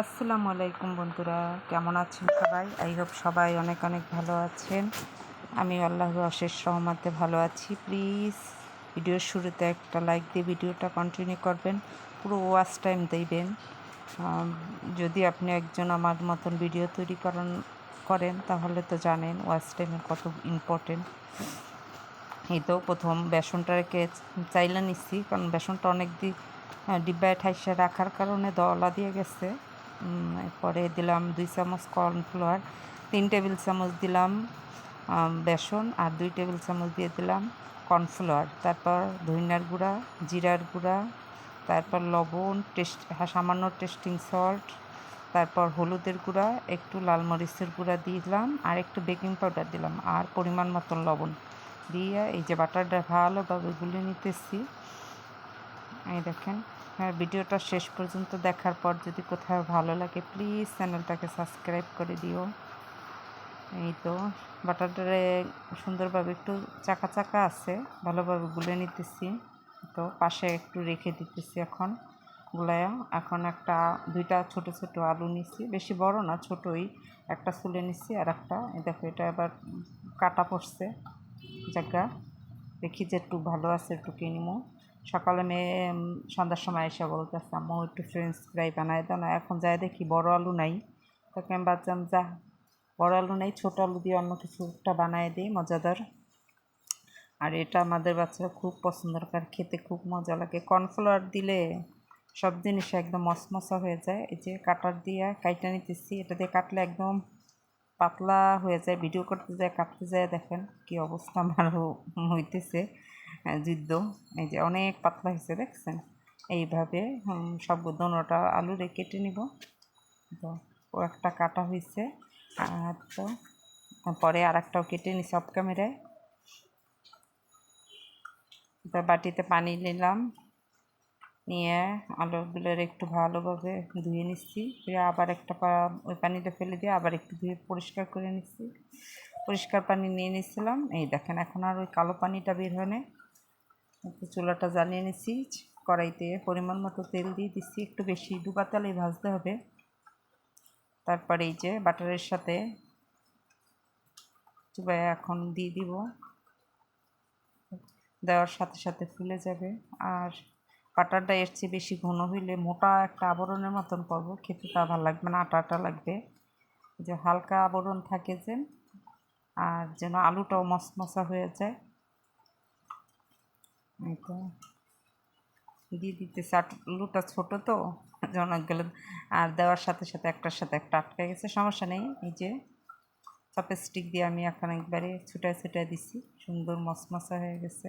আসসালামু আলাইকুম বন্ধুরা, কেমন আছেন সবাই? আই হোপ সবাই অনেক অনেক ভালো আছেন। আমি আল্লাহর অশেষ রহমাতে ভালো আছি। প্লিজ ভিডিওর শুরুতে একটা লাইক দিয়ে ভিডিওটা কন্টিনিউ করবেন। পুরো ওয়াচ টাইম দেবেন। যদি আপনি একজন আমার মতন ভিডিও তৈরি করেন করেন, তাহলে তো জানেন ওয়াচ টাইমের কত ইম্পর্টেন্ট এই তো প্রথম বেসনটা রেখে চাইলে নিচ্ছি, কারণ বেসনটা অনেক দিন ডিব্বায় ঠাইসে রাখার কারণে দলা দিয়ে গেছে। এরপরে দিলাম দুই চামচ কর্নফ্লাওয়ার তিন টেবিল চামচ দিলাম বেসন আর দুই টেবিল চামচ দিয়ে দিলাম কর্নফ্লাওয়ার। তারপর ধনিয়ার গুঁড়া জিরার গুঁড়া তারপর লবণ টেস্ট হ্যাঁ, সামান্য টেস্টিং সল্ট তারপর হলুদের গুঁড়া একটু লাল মরিচের গুঁড়া দিলাম আর একটু বেকিং পাউডার দিলাম আর পরিমাণ মতন লবণ দিয়ে এই যে বাটারটা ভালোভাবে গুলে নিতেছি। এই দেখেন ভিডিওটা শেষ পর্যন্ত দেখার পর যদি কোথাও ভালো লাগে প্লিজ চ্যানেলটাকে সাবস্ক্রাইব করে দিও। এই তো, বাটারটারে সুন্দরভাবে একটু চাকা চাকা আছে, ভালোভাবে গুলে নিতেছি। তো, পাশে একটু রেখে দিতেছি এখন গুলায়া। এখন একটা, দুইটা ছোট ছোট আলু নিচ্ছি বেশি বড় না, ছোটই। একটা সুলে নিচ্ছি আর একটা। দেখো, এটা এবার কাটা পড়ছে জায়গা। দেখি যে একটু ভালো আছে, একটু কিনবো। সকালে মেয়ে সন্ধ্যার সময় এসে বলতেছে, আম্মু, একটু ফ্রেঞ্চ ফ্রাই বানায় দাও না, এখন যাই দেখি বড় আলু নাই। তোকে আমি ভাবছিলাম যা, বড় আলু নেই, ছোট আলু দিয়ে অন্য কিছু একটা বানায় দিই, মজাদার। আর এটা আমাদের বাচ্চারা খুব পছন্দ করে খেতে খুব মজা লাগে। কর্নফ্লাওয়ার দিলে সব জিনিস একদম মশমশা হয়ে যায়। এই যে কাটার দিয়ে কাইটা নিতেছি, এটা দিয়ে কাটলে একদম পাতলা হয়ে যায়। ভিডিও করতে যায়, কাটতে যায়, দেখেন কি অবস্থা আমার হইতেছে। আহ, যুদ্ধ এই যে অনেক পাতলা হয়েছে দেখছেন? এইভাবে হুম, সব দোনোটা আলু রে কেটে নিব। তো ও একটা কাটা হয়েছে আর তো পরে আর একটাও কেটে নিছি সব ক্যামেরায় এবার বাটিতে পানি নিলাম নিয়ে আলুগুলোর একটু ভালোভাবে ধুয়ে নিচ্ছি। ধুয়ে আবার একটা ওই পানিটা ফেলে দিয়ে আবার একটু ধুয়ে পরিষ্কার করে নিচ্ছি। পরিষ্কার পানি নিয়ে নিচ্ছিলাম এই দেখেন এখন আর ওই কালো পানিটা বের হয় না চুলাটা জ্বালিয়ে নিচ্ছি কড়াইতে পরিমাণ মতো তেল দিয়ে দিচ্ছি একটু বেশি ডুবা তেলেই ভাজতে হবে। তারপরে এই যে বাটারের সাথে চুবাই এখন দিয়ে দিব। দেওয়ার সাথে সাথে ফুলে যাবে। আর বাটারটা এর চেয়ে বেশি ঘন হইলে মোটা একটা আবরণের মতন করব, খেতে তা ভালো লাগবে না, আটা আটা লাগবে। যে হালকা আবরণ থাকে যে আর যেন আলুটাও মশমশা হয়ে যায়। তো। দিয়ে দিতেছে আলুটা ছোটো তো অনেকগুলো আর দেওয়ার সাথে সাথে একটার সাথে একটা আটকে গেছে, সমস্যা নেই। এই যে চপস্টিক দিয়ে আমি এখন একবারে ছুটায় ছুটায় দিছি সুন্দর মশমশা হয়ে গেছে।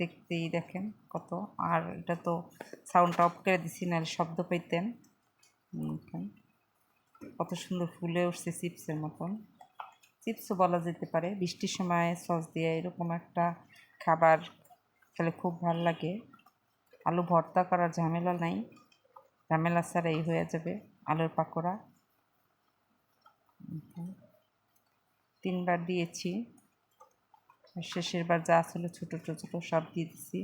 দেখতেই দেখেন কত। আর এটা তো সাউন্ডটা অফ করে দিছি, নাহলে শব্দ পাইতেন। কত সুন্দর ফুলে উঠছে চিপসের মতন। চিপসও বলা যেতে পারে। বৃষ্টির সময় সস দিয়ে এরকম একটা খাবার খেলে খুব ভালো লাগে। আলু ভর্তা করার ঝামেলা নাই। ঝামেলা ছাড়া এই হয়ে যাবে আলুর পাকোড়া। তিনবার দিয়েছি। শেষের বার যা ছিল ছোটো ছোটো ছোটো সব দিয়ে দিছি।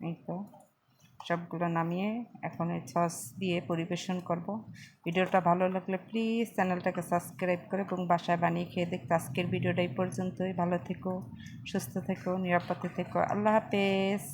এই তো। সবগুলো নামিয়ে এখন এই সস দিয়ে পরিবেশন করব। ভিডিওটা ভালো লাগলে প্লিজ চ্যানেলটাকে সাবস্ক্রাইব করে এবং বাসায় বানিয়ে খেয়ে দেখতে। আজকের ভিডিওটা এই পর্যন্তই। ভালো থেকো, সুস্থ থেকো, নিরাপদে থেকো। আল্লাহ হাফেজ।